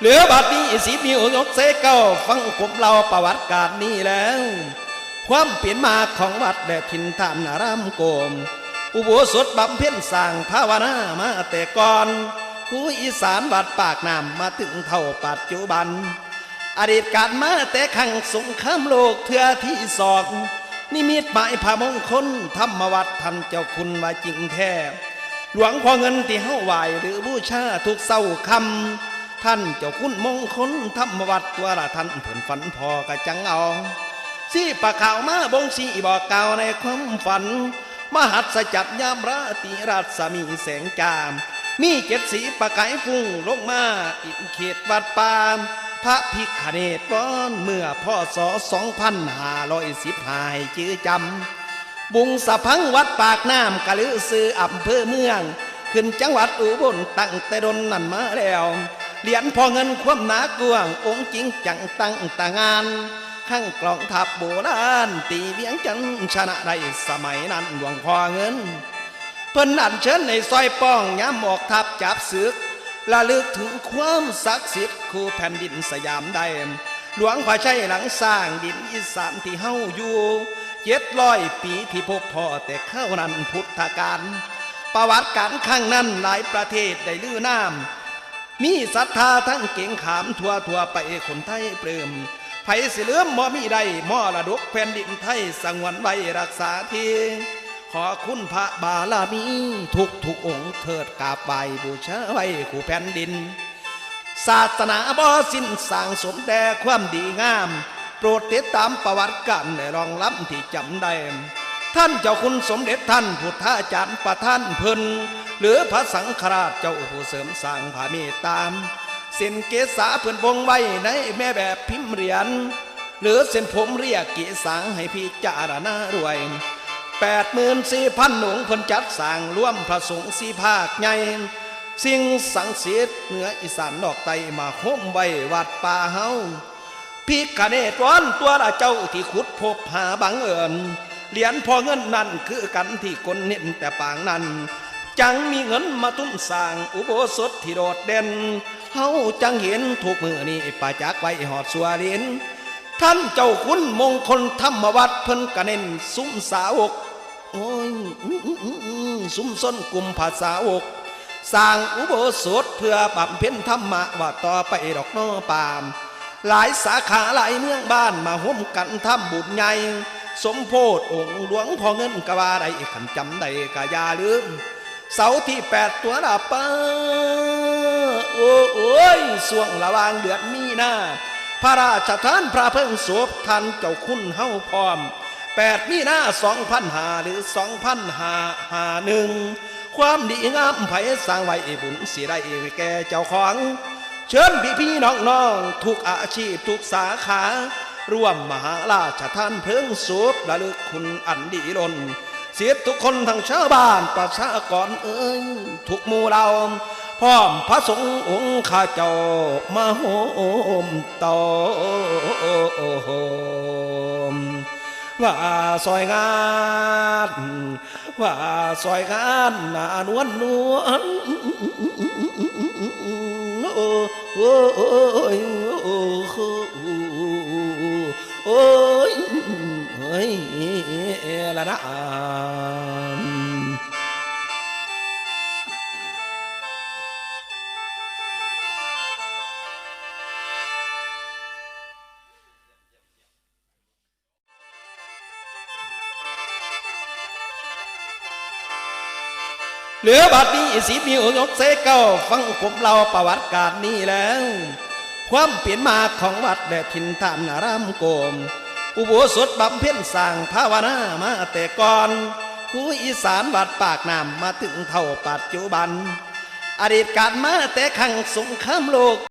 เหลือบัดนี้สีมิวยกเสเก้าฟังผมเล่าประวัติการนี้แล้ว ความเปลี่ยนมาของวัดแดดทินทานอารามโกม อุโบสถบำเพ็ญสร้างภาวนามาแต่ก่อนผู้อีสานวัดปากน้ำมาถึงเท่าปัจจุบัน อดีตการมาแต่ขังสงครามโลกเทือที่สองนิมิตหมายพระมงคลธรรมวัดท่านเจ้าคุณว่าจริงแท้หลวงพ่อเงินที่เฮาไหวหรือบูชาทุกเศร้าคำ ท่านเจ้าคุณมงคลธรรมวัดตัวละท่านผลฝันพอกะจังเอาสีปะขาวมาบงสีบอกกล่าวในความฝัน มหัศจรรย์ยามราตรีราชมีแสงจาม มีเจ็ดสีประกายฟุ้งลงมาอินเขตวัดปาม พระพิคเนตก้อนเมื่อพ่อสอสองพันห้าร้อยสิบหายจื้อจำ บุงสะพังวัดปากน้ำกะลือซื้ออำเภอเมือง ขึ้นจังหวัดอุบลตั้งแต่ดนนั่นมาแล้ว เหรียญพอเงินความหนากวง องค์จริงจังตั้งตางาน ข้างกลองทัพโบราณตีเวียงจันชนะได้สมัยนั้นหลวงพ่อเงิน เพิ่นอันเชิญในซอยป้องย้ำออกทับจับศึกระลึกถึงความศักดิ์สิทธิ์คู่แผ่นดินสยามได้หลวงพ่อชัยหลังสร้างดินอีสานที่เฮาอยู่เจ็ดร้อยปีที่พบพ่อแต่เข้านั้นพุทธกาลประวัติการข้างนั้นหลายประเทศได้ลือน้ำ มีศรัทธาทั้งเก่งขามทั่วทั่วไปคนไทยเปลืมไผสิเลือมบ่มีใดมอระดกแผ่นดินไทยสังวนไว้รักษาทีขอคุณพระบารมีทุกทุกองค์เถิดกราบไหวบูชาไว้คู่แผ่นดิน ศาสนาบ่สิ้นสร้างสมแต่ความดีงาม โปรดติดตามประวัติกันในรองล้ำที่จำได้ ท่านเจ้าคุณสมเด็จท่านพุทธาจารย์ประท่านเพิ่นหรือพระสังฆราชเจ้าผู้เสริมสร้างพระเมตตามเส้นเกษาเพิ่อนวงไว้ในแม่แบบพิมพ์เหรียญหรือเส้นผมเรียกเกษาให้พิจารณารวยแปดหมื่นสี่พันหนงเพิ่นจัดสร้างร่วมพระสงฆ์สี่ภาคใหญ่สิ่งสังเสียดเหนืออีสานดอกไตมาโค้มไว้วัดป่าเฮาพิกเนตร้อนตัวละเจ้าที่ขุดพบหาบังเอิญ เหรียญพอเงินนั่นคือกันที่คนเห็นแต่ปางนั้น จังมีเงินมาตุ้นสร้างอุโบสถที่โดดเด่นเฮาจังเห็นทุกมือนี่ประจักไว้หอดสัวเรียนท่านเจ้าคุณมงคลธรรมวัดเพิ่นกระเน้นซุ้มสาวกโอ้ยซุ้มส้นกลุ่มภาษาวกสร้างอุโบสถเพื่อบำเพ็ญธรรมะว่าต่อไปดอกน้อปาม หลายสาขาหลายเมืองบ้านมาห่มกันทำบุญใหญ่ สมโพธองค์หลวงพ่อเงินกว่าได้ขันจำได้กะยาลืม เสาที่แปดตัวละป้าโอ้โอ้ยสวงระวางเดือดมีหน้า พระราชทานพระเพิ่งศพท่านเจ้าคุณเฮาพร้อมแปดมีหน้าสองพันหาหรือสองพันหาหาหนึ่งความดีงามไผสร้างไว้บุญสิได้แก่เจ้าของ เชิญพี่พี่น้องน้องทุกอาชีพทุกสาขา ร่วมมหาราชทานเพลิงศพระลึกคุณอันดีล้นเสียทุกคนทั้งชาวบ้านประชากรเอ้ยทุกหมู่เราพร้อมพระสงฆ์องค์ข้าเจ้ามาโหมต่อว่าซอยงานว่าซอยงานหนานวลนวลโอ้โอ้โอ้ย โอ้โอ้ยเฮ้ยละนะเหลือบัดนี้สีมิวยกเสเก้าฟังผมเล่าประวัติการนี้แล้ว ความเปลี่ยนมาของวัดแดดทินทานารามโกม อุโบสถบำเพ็ญสร้างภาวนามาแต่ก่อนผู้อีสานวัดปากน้ำมาถึงเท่าปัจจุบัน อดีตการมาแต่ขังสงครามโลก